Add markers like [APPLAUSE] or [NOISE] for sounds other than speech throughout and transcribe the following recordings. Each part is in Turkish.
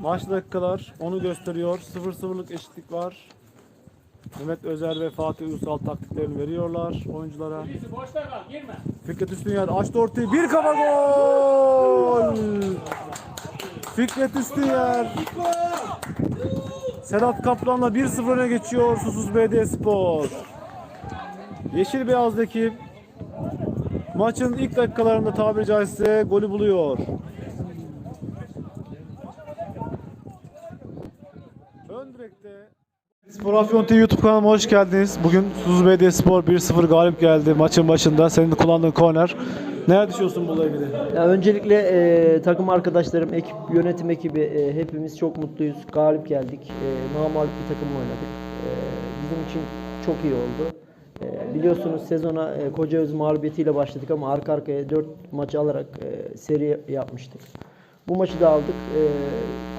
Maç dakikalar onu gösteriyor. 0-0'lık eşitlik var. Mehmet Özer ve Fatih Uysal taktiklerini veriyorlar oyunculara. Fikret Üstünyer açtı ortayı. Bir kafa gol! Fikret Üstünyer. Sedat Kaplan'la 1-0 öne geçiyor Susuz BD Spor. Yeşil beyazlı ekip maçın ilk dakikalarında tabiri caizse golü buluyor. Direkte Spor TV YouTube kanalıma hoş geldiniz. Bugün Susuz BD Spor 1-0 galip geldi maçın başında. Senin kullandığın korner. Neler düşünüyorsun bununla ilgili? Ya öncelikle e, takım arkadaşlarım, ekip, yönetim ekibi e, hepimiz çok mutluyuz. Galip geldik. E, namalip bir takım oynadık. E, bizim için çok iyi oldu. E, biliyorsunuz sezona e, Kocaeli mağlubiyetiyle başladık ama arka arkaya 4 maç alarak e, seri yapmıştık. Bu maçı da aldık. E,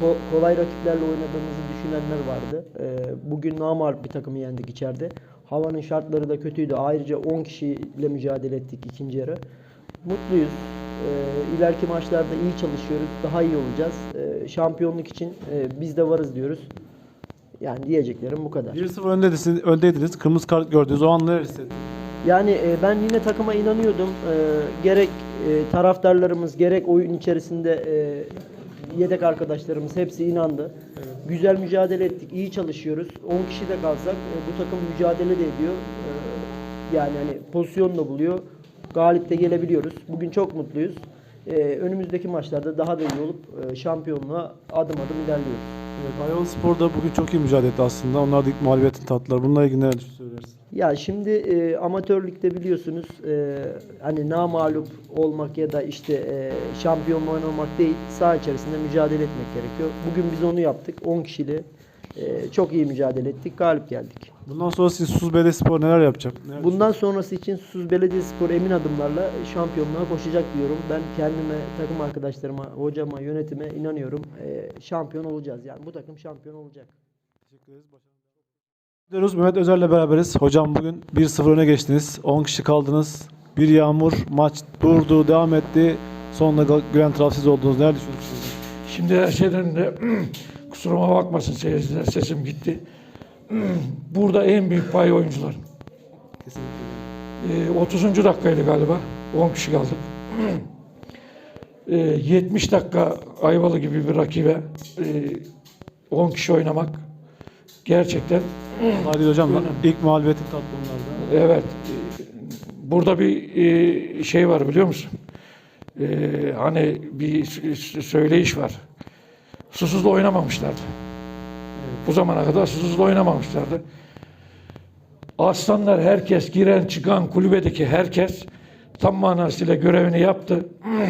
ko- kolay rakiplerle oynadığımızı düşünenler vardı. E, bugün namalip bir takımı yendik içeride. Havanın şartları da kötüydü. Ayrıca 10 kişiyle mücadele ettik ikinci yarı. Mutluyuz. Ee, ileriki maçlarda iyi çalışıyoruz. Daha iyi olacağız. Ee, şampiyonluk için e, biz de varız diyoruz. Yani diyeceklerim bu kadar. 1-0 öndeydiniz, öndeydiniz. Kırmızı kart gördünüz. O an neler hissettiniz? Yani e, ben yine takıma inanıyordum. Ee, gerek e, taraftarlarımız gerek oyun içerisinde e, yedek arkadaşlarımız hepsi inandı. Güzel mücadele ettik. iyi çalışıyoruz. 10 kişi de kalsak e, bu takım mücadele de ediyor. Ee, yani hani pozisyon da buluyor. Galip de gelebiliyoruz. Bugün çok mutluyuz. Ee, önümüzdeki maçlarda daha da iyi olup e, şampiyonluğa adım adım ilerliyoruz. Evet, Ayvalık Spor da bugün çok iyi mücadele etti aslında. Onlar da ilk mağlubiyetin tatlılar. Bununla ilgili neler söylersin? Ya şimdi e, amatörlükte biliyorsunuz e, hani namalup olmak ya da işte e, şampiyonla oynamak değil saha içerisinde mücadele etmek gerekiyor. Bugün biz onu yaptık. 10 kişiyle e, çok iyi mücadele ettik. Galip geldik. Bundan sonra siz Susuz BD Spor neler yapacak? Neler Bundan sonrası için Susuz Belediyespor emin adımlarla şampiyonluğa koşacak diyorum. Ben kendime, takım arkadaşlarıma, hocama, yönetime inanıyorum. E, şampiyon olacağız. Yani bu takım şampiyon olacak. Teşekkür ederiz. Diyoruz Mehmet Özer'le beraberiz. Hocam bugün 1-0 öne geçtiniz. 10 kişi kaldınız. Bir yağmur, maç durdu, devam etti. Sonunda gal- güven taraf siz oldunuz. Neler düşünüyorsunuz? Şimdi her şeyden önce [CLEARS THROAT] kusuruma bakmasın seyirciler sesim gitti. [CLEARS THROAT] Burada en büyük pay oyuncular. Kesinlikle. Ee, 30. dakikaydı galiba. 10 kişi kaldık. [CLEARS THROAT] Ee, 70 dakika Ayvalı gibi bir rakibe e, 10 kişi oynamak gerçekten Hadi hocam Öyle. ilk mağlubiyetin tatlı onlarda. evet burada bir e, şey var biliyor musun? E, hani bir söyleyiş var. Susuzla oynamamışlardı. Bu zamana kadar susuzla oynamamışlardı. Aslanlar herkes giren çıkan kulübedeki herkes tam manasıyla görevini yaptı.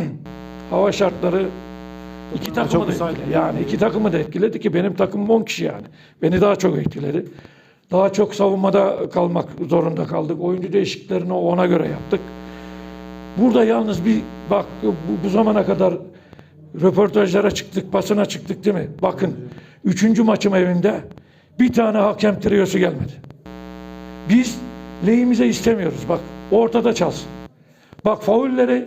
[CLEARS THROAT] Hava şartları iki Çok takımı da müsait. etkiledi. Yani iki takımı da etkiledi ki benim takımım 10 kişi yani. Beni daha çok etkiledi. Daha çok savunmada kalmak zorunda kaldık. Oyuncu değişikliklerini ona göre yaptık. Burada yalnız bir bak bu, bu zamana kadar röportajlara çıktık, basına çıktık değil mi? Bakın üçüncü maçım evinde bir tane hakem triyosu gelmedi. Biz lehimize istemiyoruz. Bak ortada çalsın. Bak faulleri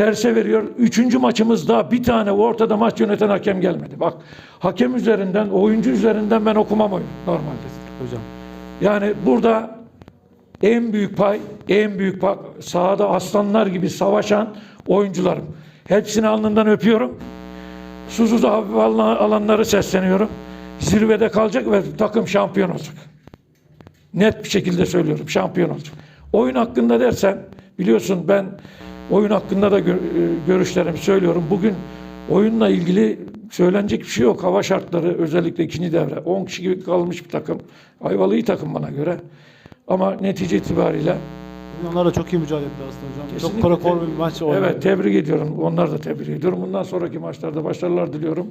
terse veriyor. Üçüncü maçımızda bir tane ortada maç yöneten hakem gelmedi. Bak hakem üzerinden, oyuncu üzerinden ben okumam oyunu normalde. Hocam. Yani burada en büyük pay, en büyük pay sahada aslanlar gibi savaşan oyuncularım. Hepsini alnından öpüyorum. Susuz'da hafif alan- alanları sesleniyorum. Zirvede kalacak ve takım şampiyon olacak. Net bir şekilde söylüyorum. Şampiyon olacak. Oyun hakkında dersen biliyorsun ben oyun hakkında da gö- e, görüşlerimi söylüyorum. Bugün oyunla ilgili söylenecek bir şey yok. Hava şartları özellikle ikinci devre. 10 kişi gibi kalmış bir takım. Ayvalı iyi takım bana göre. Ama netice itibariyle Onlar da çok iyi mücadele etti aslında hocam. Kesinlikle. Çok karakol bir maç oynadı. Evet tebrik ediyorum. Onları da tebrik ediyorum. Bundan sonraki maçlarda başarılar diliyorum.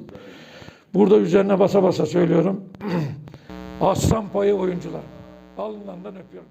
Burada üzerine basa basa söylüyorum. [CLEARS THROAT] Aslan payı oyuncular. Alnından öpüyorum.